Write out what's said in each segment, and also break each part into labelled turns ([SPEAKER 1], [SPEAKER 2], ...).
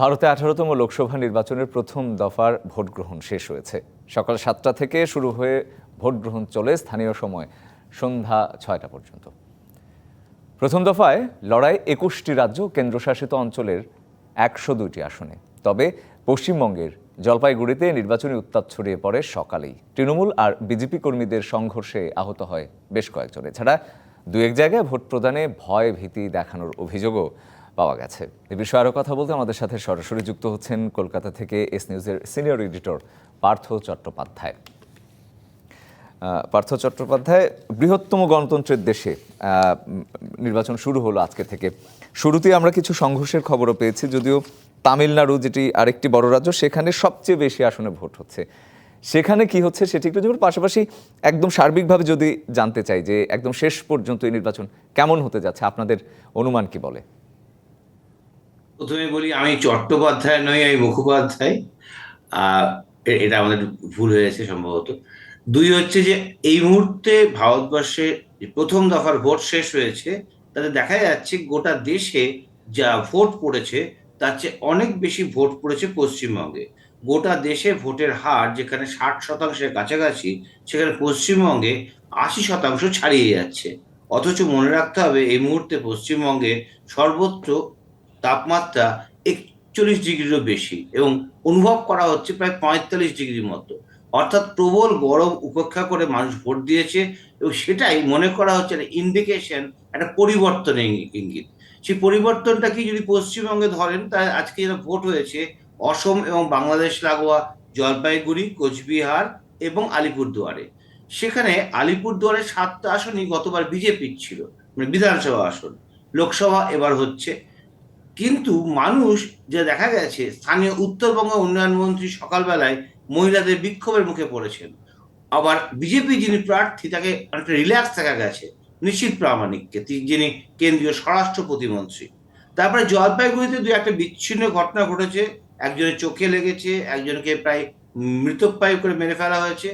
[SPEAKER 1] ভারতে আঠারোতম লোকসভা নির্বাচনের প্রথম দফার ভোট গ্রহণ শেষ হয়েছে। সকাল সাতটা থেকে শুরু হয়ে ভোট গ্রহণ চলে স্থানীয় সময় সন্ধ্যা ছয়টা পর্যন্ত। প্রথম দফায় লড়াই একুশটি রাজ্য কেন্দ্রশাসিত অঞ্চলের একশো দুইটি আসনে। তবে পশ্চিমবঙ্গের জলপাইগুড়িতে নির্বাচনী উত্তাপ ছড়িয়ে পড়ে সকালেই। তৃণমূল আর বিজেপি কর্মীদের সংঘর্ষে আহত হয় বেশ কয়েকজন। এছাড়া দু এক জায়গায় ভোট প্রদানে ভয় ভীতি দেখানোর অভিযোগও পাওয়া গেছে। এ বিষয়ে আরও কথা বলতে আমাদের সাথে সরাসরি যুক্ত হচ্ছেন কলকাতা থেকে এস নিউজের সিনিয়র এডিটর পার্থ চট্টোপাধ্যায়। পার্থ চট্টোপাধ্যায়, বৃহত্তম গণতন্ত্রের দেশে নির্বাচন শুরু হলো আজকে থেকে। শুরুতেই আমরা কিছু সংঘর্ষের খবরও পেয়েছি, যদিও তামিলনাড়ু যেটি আরেকটি বড় রাজ্য, সেখানে সবচেয়ে বেশি আসনে ভোট হচ্ছে। সেখানে কি হচ্ছে সেটি একটু যেমন পাশাপাশি একদম সার্বিকভাবে যদি জানতে চাই যে একদম শেষ পর্যন্ত এই নির্বাচন কেমন হতে যাচ্ছে, আপনাদের অনুমান কি বলে?
[SPEAKER 2] প্রথমে বলি, আমি চট্টোপাধ্যায় নই, আমি মুখোপাধ্যায়। এটা আমাদের ভুল হয়েছে সম্ভবত। দুই হচ্ছে যে, এই মুহূর্তে ভারতবর্ষে প্রথম দফার ভোট শেষ হয়েছে, তাতে দেখা যাচ্ছে গোটা দেশে যা ভোট পড়েছে, তার চেয়ে অনেক বেশি ভোট পড়েছে পশ্চিমবঙ্গে। গোটা দেশে ভোটের হার যেখানে ষাট শতাংশের কাছাকাছি, সেখানে পশ্চিমবঙ্গে আশি শতাংশ ছাড়িয়ে যাচ্ছে। অথচ মনে রাখতে হবে, এই মুহূর্তে পশ্চিমবঙ্গে সর্বত্র তাপমাত্রা একচল্লিশ ডিগ্রিরও বেশি এবং অনুভব করা হচ্ছে প্রায় পঁয়তাল্লিশ ডিগ্রির মতো। অর্থাৎ প্রবল গরম উপেক্ষা করে মানুষ ভোট দিয়েছে এবং সেটাই মনে করা হচ্ছে একটা ইন্ডিকেশন একটা পরিবর্তনের ইঙ্গি- ইঙ্গিত। সেই পরিবর্তনটা কি যদি পশ্চিমবঙ্গে ধরেন, তাহলে আজকে যেটা ভোট হয়েছে, অসম এবং বাংলাদেশ লাগোয়া, জলপাইগুড়ি, কোচবিহার এবং আলিপুরদুয়ারে। সেখানে আলিপুরদুয়ারের সাতটা আসনই গতবার বিজেপির ছিল মানে বিধানসভা আসন। লোকসভা এবার হচ্ছে। কিন্তু মানুষ যে দেখা গেছে, স্থানীয় উত্তরবঙ্গ উন্নয়ন মন্ত্রী সকালবেলায় মহিলাদের বিক্ষোভের মুখে পড়েছেন। আবার বিজেপি যিনি প্রার্থী, তাকে অনেকটা রিল্যাক্স দেখা গেছে, নিশ্চিত প্রামাণিককে যিনি কেন্দ্রীয় স্বরাষ্ট্র প্রতিমন্ত্রী। তারপরে জলপাইগুড়িতে দু একটা বিচ্ছিন্ন ঘটনা ঘটেছে। একজনের চোখে লেগেছে, একজনকে প্রায় মৃতপ্রায় করে মেরে ফেলা হয়েছে।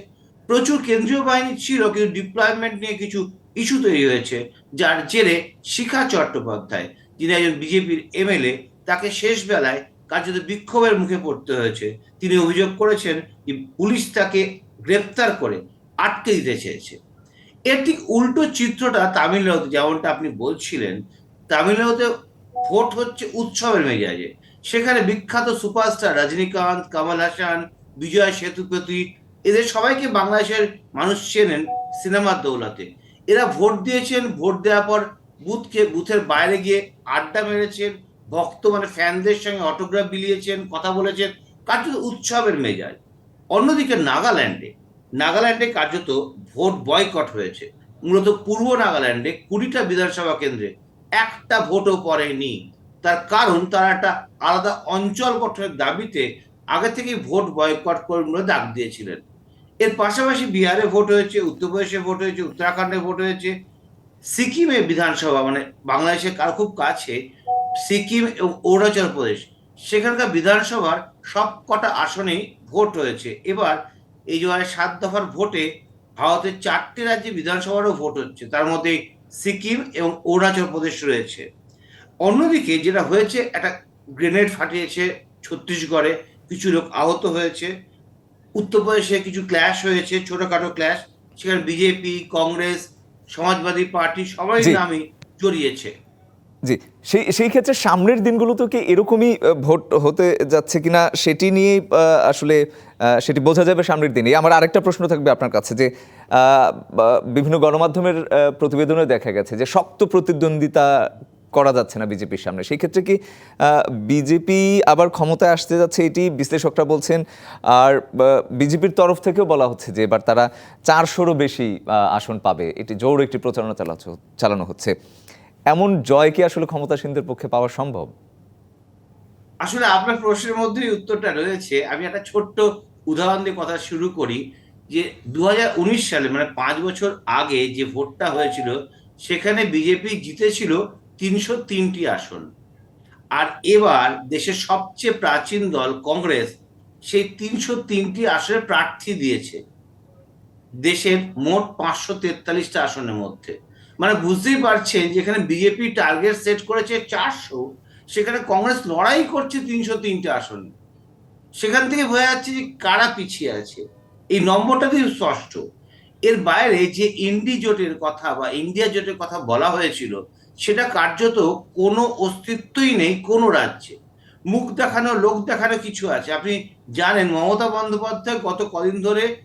[SPEAKER 2] প্রচুর কেন্দ্রীয় বাহিনী ছিল, কিন্তু ডিপ্লয়মেন্ট নিয়ে কিছু ইস্যু তৈরি হয়েছে, যার জেরে শিখা চট্টোপাধ্যায়, যিনি একজন বিজেপির এমএলএ, তাকে শেষ বেলায় কার্যত বিক্ষোভের মুখে পড়তে হয়েছে। তিনি অভিযোগ করেছেন যে পুলিশ তাকে গ্রেপ্তার করে আটকে দিতে চেয়েছে। এর ঠিক উল্টো চিত্রটা তামিলনাড়ুতে, যেমনটা আপনি বলছিলেন, তামিলনাড়ুতে ভোট হচ্ছে উৎসবের মেজাজে। সেখানে বিখ্যাত সুপারস্টার রজনীকান্ত, কমল হাসান, বিজয় সেতুপতি, এদের সবাইকে বাংলাদেশের মানুষ চেনেন সিনেমার দৌলতে। এরা ভোট দিয়েছেন, ভোট দেওয়ার পর বুথকে, বুথের বাইরে গিয়ে আড্ডা মেরেছেন, ভক্ত মানে ফ্যানদের সঙ্গে অটোগ্রাফ বিলিয়েছেন, কথা বলেছেন, কার্যত উৎসবের মেজাজ। অন্যদিকে নাগাল্যান্ডে নাগাল্যান্ডে কার্যত ভোট বয়কট হয়েছে। মূলত পূর্ব নাগাল্যান্ডে কুড়িটা বিধানসভা কেন্দ্রে একটা ভোটও পড়েনি। তার কারণ, তারা একটা আলাদা অঞ্চল গঠনের দাবিতে আগে থেকেই ভোট বয়কট করে ডাক দিয়েছিলেন। এর পাশাপাশি বিহারে ভোট হয়েছে উত্তরপ্রদেশে ভোট হয়েছে, উত্তরাখণ্ডে ভোট হয়েছে। সিকিমে বিধানসভা মানে বাংলাদেশের কার খুব কাছে, সিকিম এবং অরুণাচল প্রদেশ, সেখানকার বিধানসভার সব কটা আসনেই ভোট হয়েছে। এবার এই যে হয় সাত দফার ভোটে ভারতের চারটি রাজ্যে বিধানসভারও ভোট হচ্ছে, তার মধ্যে সিকিম এবং অরুণাচল প্রদেশ রয়েছে। অন্যদিকে যেটা হয়েছে, একটা গ্রেনেড ফাটিয়েছে ছত্তিশগড়ে, কিছু লোক আহত হয়েছে। উত্তরপ্রদেশে কিছু ক্ল্যাশ হয়েছে ছোটখাটো ক্ল্যাশ সেখানে বিজেপি কংগ্রেস সমাজবাদী পার্টি সবাই। নামে জড়িয়েছে
[SPEAKER 1] জি সেই সেই ক্ষেত্রে সামনের দিনগুলোতে কি এরকমই ভোট হতে যাচ্ছে কিনা সেটি নিয়ে আসলে আহ, সেটি বোঝা যাবে সামনের দিনে আমার আরেকটা প্রশ্ন থাকবে আপনার কাছে যে আহ, বিভিন্ন গণমাধ্যমের প্রতিবেদনে দেখা গেছে যে শক্ত প্রতিদ্বন্দ্বিতা করা যাচ্ছে না বিজেপির সামনে। সেই ক্ষেত্রে কি বিজেপি আবার ক্ষমতায় আসতে যাচ্ছে এটি বিশ্লেষকরা বলছেন, আর বিজেপির তরফ থেকেও বলা হচ্ছে যে এবার তারা চারশোরও বেশি আসন পাবে। এটি জোর একটি প্রচারণা চালানো হচ্ছে। এমন জয় কি আসলে ক্ষমতাসীনদের পক্ষে পাওয়া সম্ভব?
[SPEAKER 2] আসলে আপনার প্রশ্নের মধ্যেই উত্তরটা রয়েছে। আমি একটা ছোট্ট উদাহরণ দিয়ে কথা শুরু করি যে দু হাজার উনিশ সালে মানে পাঁচ বছর আগে যে ভোটটা হয়েছিল, সেখানে বিজেপি জিতেছিল তিনশো তিনটি আসন। আর এবার দেশের সবচেয়ে প্রাচীন দল কংগ্রেস সেই তিনশো তিনটি আসনে প্রার্থী দিয়েছে। দেশের মোট পাঁচশো তেতাল্লিশটা আসনের মধ্যে। মানে বুঝতেই পারছেন যেখানে বিজেপি টার্গেট সেট করেছে চারশো, সেখানে কংগ্রেস লড়াই করছে তিনশো তিনটে আসনে। সেখান থেকে বোঝা যাচ্ছে যে কারা পিছিয়ে আছে। এই নম্বরটা দিয়ে স্পষ্ট। এর বাইরে যে ইন্ডি জোটের কথা বা ইন্ডিয়া জোটের কথা বলা হয়েছিল সেটা কার্যত কোনো অস্তিত্বই নেই কোনো রাজ্যে। মুখ দেখানো, লোক দেখানো কিছু আছে। আপনি জানেন, মমতা বন্দ্যোপাধ্যায় গত কদিন ধরে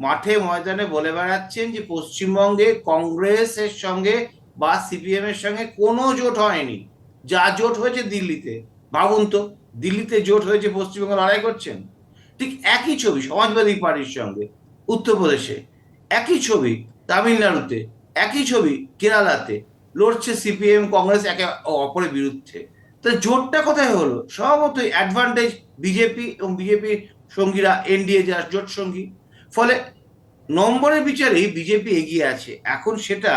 [SPEAKER 2] মাঠে ময়দানে বলে বেড়াচ্ছেন যে পশ্চিমবঙ্গে কংগ্রেসের সঙ্গে বা সিপিএম এর সঙ্গে কোনো জোট হয়নি। যা জোট হয়েছে দিল্লিতে। ভাবুন তো, দিল্লিতে জোট হয়েছে, পশ্চিমবঙ্গে লড়াই করছেন? ঠিক একই ছবি সমাজবাদী পার্টির সঙ্গে, উত্তরপ্রদেশে। একই ছবি তামিলনাড়ুতে। একই ছবি কেরালাতে। লড়ছে সিপিএম কংগ্রেস একে অপরের বিরুদ্ধে। তো জোটটা কোথায় হলো? স্বভাবতই অ্যাডভান্টেজ বিজেপি এবং বিজেপির সঙ্গীরা এনডিএ যারা, জোট সঙ্গী। ফলে নম্বরের বিচারেই বিজেপি এগিয়ে আছে। এখন সেটা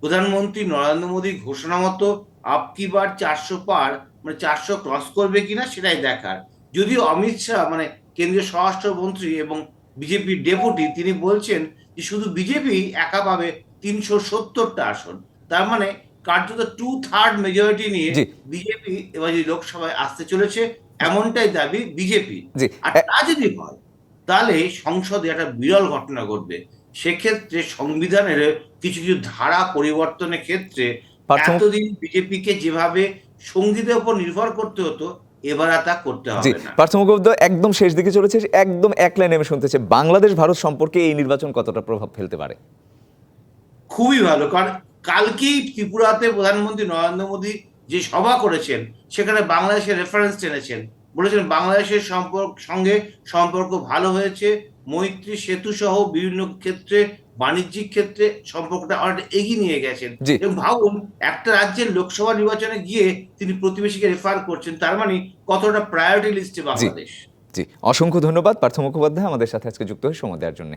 [SPEAKER 2] প্রধানমন্ত্রী নরেন্দ্র মোদীর ঘোষণা মতো আপ কি বার চারশো পার মানে চারশো ক্রস করবে কিনা সেটাই দেখার। যদিও অমিত শাহ মানে কেন্দ্রীয় স্বরাষ্ট্রমন্ত্রী এবং বিজেপির ডেপুটি তিনি বলছেন যে শুধু বিজেপি একা পাবে তিনশো সত্তরটা আসন। তার মানে কার্যত টু থার্ড মেজরিটি নিয়ে বিজেপি এবার যে লোকসভায় আসতে চলেছে এমনটাই দাবি বিজেপি আর তা যদি হয় তাহলে সংসদে একটা বিরল ঘটনা ঘটবে। সেক্ষেত্রে সংবিধানের কিছু কিছু ধারা পরিবর্তনের ক্ষেত্রে এতদিন বিজেপিকে যেভাবে সঙ্গীতের উপর নির্ভর করতে হতো এবার তা করতে হবে না।
[SPEAKER 1] পার্থ একদম শেষ দিকে চলেছে একদম এক লাইনে আমি শুনতে চাই। বাংলাদেশ ভারত সম্পর্কে এই নির্বাচন কতটা প্রভাব ফেলতে পারে?
[SPEAKER 2] খুবই ভালো কারণ কালকেই ত্রিপুরাতে প্রধানমন্ত্রী নরেন্দ্র মোদী যে সভা করেছেন সেখানে বাংলাদেশের রেফারেন্স টেনেছেন বলেছেন বাংলাদেশের সম্পর্ক সঙ্গে সম্পর্ক ভালো হয়েছে মৈত্রী সেতু সহ বিভিন্ন ক্ষেত্রে বাণিজ্যিক ক্ষেত্রে সম্পর্কটা অনেকটা এগিয়ে নিয়ে গেছেন। এবং ভাবুন একটা রাজ্যের লোকসভা নির্বাচনে গিয়ে তিনি প্রতিবেশীকে রেফার করছেন তার মানে কতটা প্রায়োরিটি লিস্টে বাংলাদেশ।
[SPEAKER 1] জি। অসংখ্য ধন্যবাদ পার্থ মুখোপাধ্যায় আমাদের সাথে আজকে যুক্ত হয়ে সময় দেওয়ার জন্য।